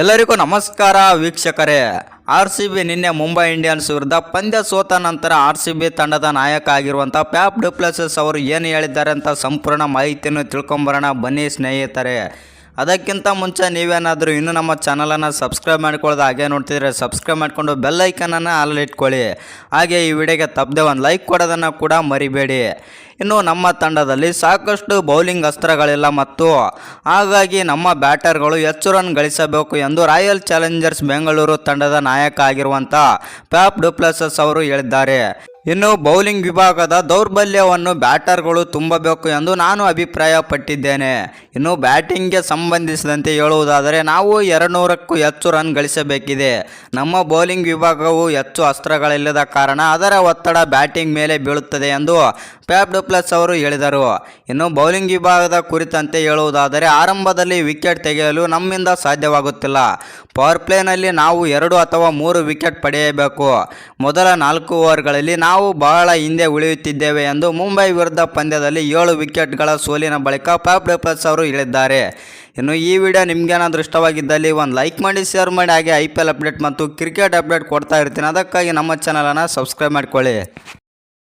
ಎಲ್ಲರಿಗೂ ನಮಸ್ಕಾರ ವೀಕ್ಷಕರೇ. ಆರ್ ಸಿ ಬಿ ನಿನ್ನೆ ಮುಂಬೈ ಇಂಡಿಯನ್ಸ್ ವಿರುದ್ಧ ಪಂದ್ಯ ಸೋತ ನಂತರ ಆರ್ ಸಿ ಬಿ ತಂಡದ ನಾಯಕ ಆಗಿರುವಂಥ ಪ್ಯಾಪ್ ಡುಪ್ಲೆಸಸ್ ಅವರು ಏನು ಹೇಳಿದ್ದಾರೆ ಅಂತ ಸಂಪೂರ್ಣ ಮಾಹಿತಿಯನ್ನು ತಿಳ್ಕೊಂಬರೋಣ. ಬನ್ನಿ ಸ್ನೇಹಿತರೆ. ಅದಕ್ಕಿಂತ ಮುಂಚೆ ನೀವೇನಾದರೂ ಇನ್ನೂ ನಮ್ಮ ಚಾನಲನ್ನು ಸಬ್ಸ್ಕ್ರೈಬ್ ಮಾಡ್ಕೊಳ್ಳೋದು ಹಾಗೆ ನೋಡ್ತಿದ್ರೆ ಸಬ್ಸ್ಕ್ರೈಬ್ ಮಾಡಿಕೊಂಡು ಬೆಲ್ ಐಕನನ್ನು ಆಲ್ ಇಟ್ಕೊಳ್ಳಿ. ಹಾಗೆ ಈ ವಿಡಿಯೋಗೆ ತಪ್ಪದೆ ಒಂದು ಲೈಕ್ ಕೊಡೋದನ್ನು ಕೂಡ ಮರಿಬೇಡಿ. ಇನ್ನು ನಮ್ಮ ತಂಡದಲ್ಲಿ ಸಾಕಷ್ಟು ಬೌಲಿಂಗ್ ಅಸ್ತ್ರಗಳಿಲ್ಲ ಮತ್ತು ಹಾಗಾಗಿ ನಮ್ಮ ಬ್ಯಾಟರ್ಗಳು ಹೆಚ್ಚು ರನ್ ಗಳಿಸಬೇಕು ಎಂದು ರಾಯಲ್ ಚಾಲೆಂಜರ್ಸ್ ಬೆಂಗಳೂರು ತಂಡದ ನಾಯಕ ಆಗಿರುವಂಥ ಪ್ಯಾಪ್ ಡುಪ್ಲೆಸಸ್ ಅವರು ಹೇಳಿದ್ದಾರೆ. ಇನ್ನು ಬೌಲಿಂಗ್ ವಿಭಾಗದ ದೌರ್ಬಲ್ಯವನ್ನು ಬ್ಯಾಟರ್ಗಳು ತುಂಬಬೇಕು ಎಂದು ನಾನು ಅಭಿಪ್ರಾಯಪಟ್ಟಿದ್ದೇನೆ. ಇನ್ನು ಬ್ಯಾಟಿಂಗ್ಗೆ ಸಂಬಂಧಿಸಿದಂತೆ ಹೇಳುವುದಾದರೆ ನಾವು ಎರಡುನೂರಕ್ಕೂ ಹೆಚ್ಚು ರನ್ ಗಳಿಸಬೇಕಿದೆ. ನಮ್ಮ ಬೌಲಿಂಗ್ ವಿಭಾಗವು ಹೆಚ್ಚು ಅಸ್ತ್ರಗಳಿಲ್ಲದ ಕಾರಣ ಅದರ ಒತ್ತಡ ಬ್ಯಾಟಿಂಗ್ ಮೇಲೆ ಬೀಳುತ್ತದೆ ಎಂದು ಪ್ಯಾಪ್ ಡುಪ್ಲೆಸ್ ಅವರು ಹೇಳಿದರು. ಇನ್ನು ಬೌಲಿಂಗ್ ವಿಭಾಗದ ಕುರಿತಂತೆ ಹೇಳುವುದಾದರೆ, ಆರಂಭದಲ್ಲಿ ವಿಕೆಟ್ ತೆಗೆಯಲು ನಮ್ಮಿಂದ ಸಾಧ್ಯವಾಗುತ್ತಿಲ್ಲ. ಪವರ್ ಪ್ಲೇನಲ್ಲಿ ನಾವು ಎರಡು ಅಥವಾ ಮೂರು ವಿಕೆಟ್ ಪಡೆಯಬೇಕು. ಮೊದಲ ನಾಲ್ಕು ಓವರ್ಗಳಲ್ಲಿ ನಾವು ಬಹಳ ಹಿಂದೆ ಉಳಿಯುತ್ತಿದ್ದೇವೆ ಎಂದು ಮುಂಬೈ ವಿರುದ್ಧ ಪಂದ್ಯದಲ್ಲಿ ಏಳು ವಿಕೆಟ್ಗಳ ಸೋಲಿನ ಬಳಿಕ ಪ್ಯಾಪ್ ಡುಪ್ಲೆಸ್ ಅವರು ಹೇಳಿದ್ದಾರೆ. ಇನ್ನು ಈ ವಿಡಿಯೋ ನಿಮ್ಗೇನಾದ್ರೂ ಇಷ್ಟವಾಗಿದ್ದಲ್ಲಿ ಒಂದು ಲೈಕ್ ಮಾಡಿ, ಶೇರ್ ಮಾಡಿ, ಹಾಗೆ ಐ ಪಿ ಎಲ್ ಅಪ್ಡೇಟ್ ಮತ್ತು ಕ್ರಿಕೆಟ್ ಅಪ್ಡೇಟ್ ಕೊಡ್ತಾ ಇರ್ತೀನಿ. ಅದಕ್ಕಾಗಿ ನಮ್ಮ ಚಾನಲನ್ನು ಸಬ್ಸ್ಕ್ರೈಬ್ ಮಾಡ್ಕೊಳ್ಳಿ.